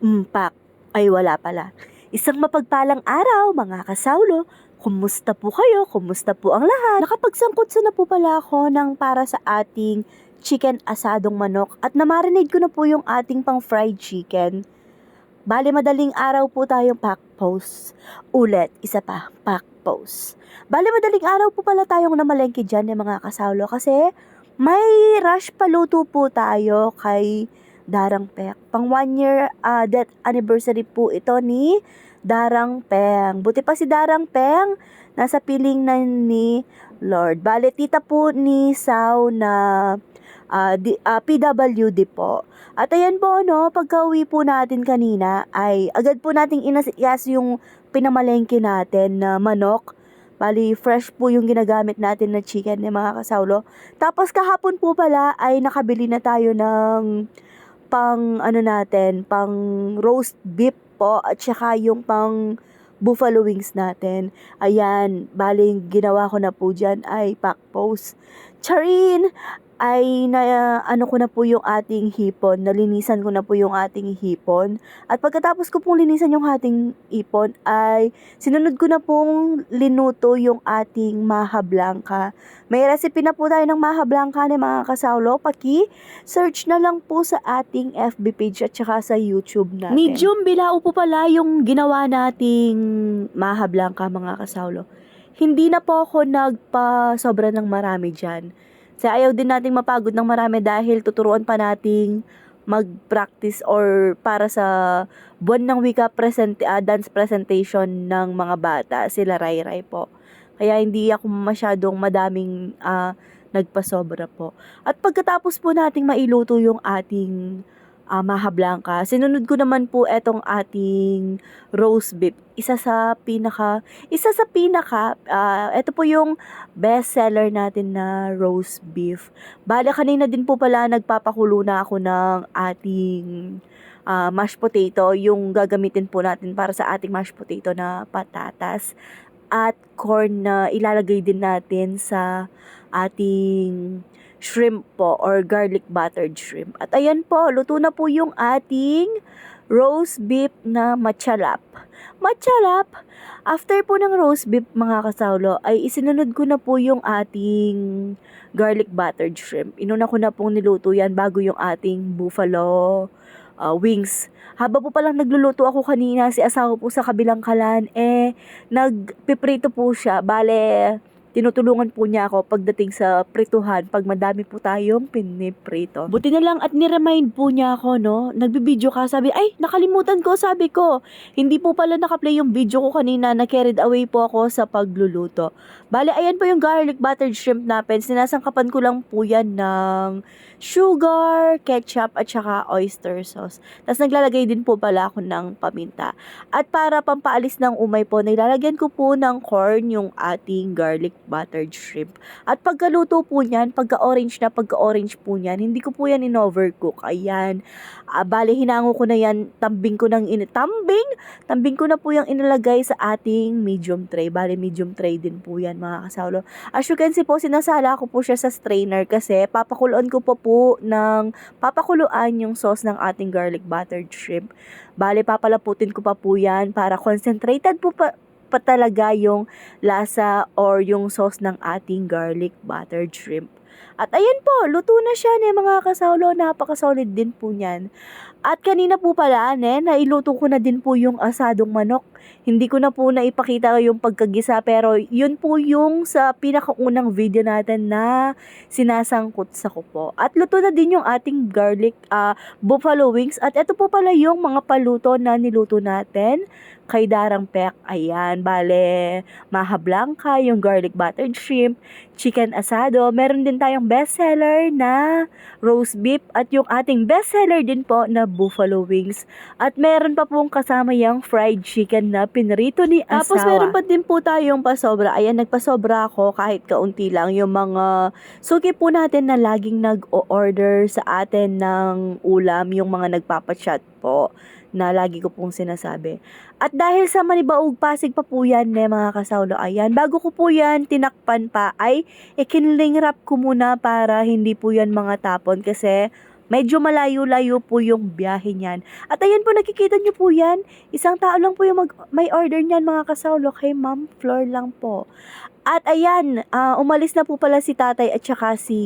Umpak. Ay wala pala. Isang mapagpalang araw, mga kasawlo. Kumusta po kayo? Kumusta po ang lahat? Nakapagsangkot sa na po pala ako ng para sa ating chicken asadong manok at namarinade ko na po yung ating pang fried chicken. Bale, madaling araw po tayong pack post. Ulit, isa pa, pack post. Bale, madaling araw po pala tayong namalengke dyan ng mga kasawlo kasi may rush paluto po tayo kay Darang Pek. Pang one year uh, death anniversary po ito ni Darang Peng. Buti pa si Darang Peng, nasa piling na ni Lord. Bale, tita po ni Sao na uh, di, uh, PWD po. At ayan po, no, pagka uwi po natin kanina, ay agad po nating inasikas yung pinamalengke natin na manok. Bali, fresh po yung ginagamit natin na chicken ni mga kasawlo. Tapos kahapon po pala ay nakabili na tayo ng pang ano natin, pang roast beef po at saka yung pang buffalo wings natin. Ayan, baling ginawa ko na po dyan ay pack post. Charin! ay na ano ko na po yung ating hipon, nalinisan ko na po yung ating hipon. At pagkatapos ko pong linisan yung ating hipon ay sinunod ko na pong linuto yung ating maha blanca. May recipe na po tayo ng maha blanca ni mga kasawlo. Paki, search na lang po sa ating FB page at saka sa YouTube natin. Medium bilao po pala yung ginawa nating maha blanca mga kasawlo. Hindi na po ako nagpa sobra ng marami dyan kasi ayaw din nating mapagod ng marami dahil tuturuan pa nating mag-practice or para sa buwan ng wika present, uh, dance presentation ng mga bata, sila Rai po. Kaya hindi ako masyadong madaming uh, nagpasobra po. At pagkatapos po nating mailuto yung ating uh, Maha Blanca. Sinunod ko naman po etong ating roast beef. Isa sa pinaka, isa sa pinaka, uh, ito po yung best seller natin na roast beef. Bala kanina din po pala nagpapakulo na ako ng ating uh, mashed potato, yung gagamitin po natin para sa ating mashed potato na patatas at corn na ilalagay din natin sa ating shrimp po or garlic buttered shrimp. At ayan po, luto na po yung ating roast beef na machalap. Machalap, after po ng roast beef mga kasawlo, ay isinunod ko na po yung ating garlic buttered shrimp. Inuna ko na pong niluto yan bago yung ating buffalo uh, wings. Haba po palang nagluluto ako kanina, si asawa po sa kabilang kalan, eh, nagpiprito po siya. Bale, tinutulungan po niya ako pagdating sa prituhan pag madami po tayong piniprito. Buti na lang at niremind po niya ako, no? Nagbibideo ka, sabi, ay, nakalimutan ko, sabi ko. Hindi po pala nakaplay yung video ko kanina na carried away po ako sa pagluluto. Bale, ayan po yung garlic buttered shrimp natin. Sinasangkapan ko lang po yan ng sugar, ketchup, at saka oyster sauce. Tapos naglalagay din po pala ako ng paminta. At para pampaalis ng umay po, nilalagyan ko po ng corn yung ating garlic buttered shrimp. At pagkaluto po niyan, pagka-orange na, pagka-orange po niyan, hindi ko po yan in-overcook. Ayan. Uh, bale, hinango ko na yan, tambing ko ng in tambing, tambing ko na po yung inilagay sa ating medium tray. Bale, medium tray din po yan mga kasawlo. As you can see po, sinasala ko po siya sa strainer kasi papakuloan ko po po po ng papakuluan yung sauce ng ating garlic buttered shrimp. Bale, papalaputin ko pa po yan para concentrated po pa, pa talaga yung lasa or yung sauce ng ating garlic buttered shrimp. At ayan po, luto na siya ni mga kasawlo. Napakasolid din po niyan. At kanina po pala, ne, nailuto ko na din po yung asadong manok. Hindi ko na po naipakita yung pagkagisa pero yun po yung sa pinakaunang video natin na sinasangkot sa kupo. At luto na din yung ating garlic uh, buffalo wings. At ito po pala yung mga paluto na niluto natin kay Darang Pek. Ayan, bale, maha blanca, yung garlic buttered shrimp, chicken asado. Meron din tayong bestseller na roast beef at yung ating bestseller din po na buffalo wings. At meron pa pong kasama yung fried chicken na pinrito ni asawa. Tapos meron pa din po tayong pasobra. Ayan, nagpasobra ako kahit kaunti lang yung mga suki po natin na laging nag-order sa atin ng ulam, yung mga nagpapachat po na lagi ko pong sinasabi. At dahil sa Manibaog Pasig pa po yan, ne, mga kasawlo, ayan, bago ko po yan tinakpan pa, ay ikinling wrap ko muna para hindi po yan mga tapon kasi Medyo malayo-layo po yung biyahe niyan. At ayan po, nakikita niyo po yan. Isang tao lang po yung mag, may order niyan mga kasawlo. Kay Ma'am Flor lang po. At ayan, ah, umalis na po pala si tatay at saka si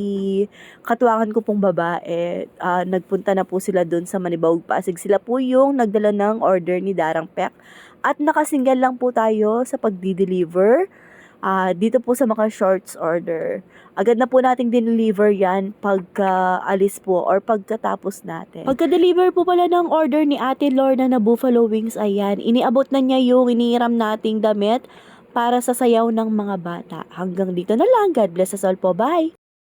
katuwangan ko pong babae. Ah, nagpunta na po sila doon sa Manibawag Pasig. Sila po yung nagdala ng order ni Darang Pek. At nakasinggal lang po tayo sa pagdi-deliver. Ah, dito po sa mga shorts order. Agad na po nating dineliver yan pagka alis po or pagkatapos natin. Pagka-deliver po pala ng order ni Ate Lorna na Buffalo Wings, ayan, iniabot na niya yung iniram nating damit para sa sayaw ng mga bata. Hanggang dito na lang. God bless us all po. Bye!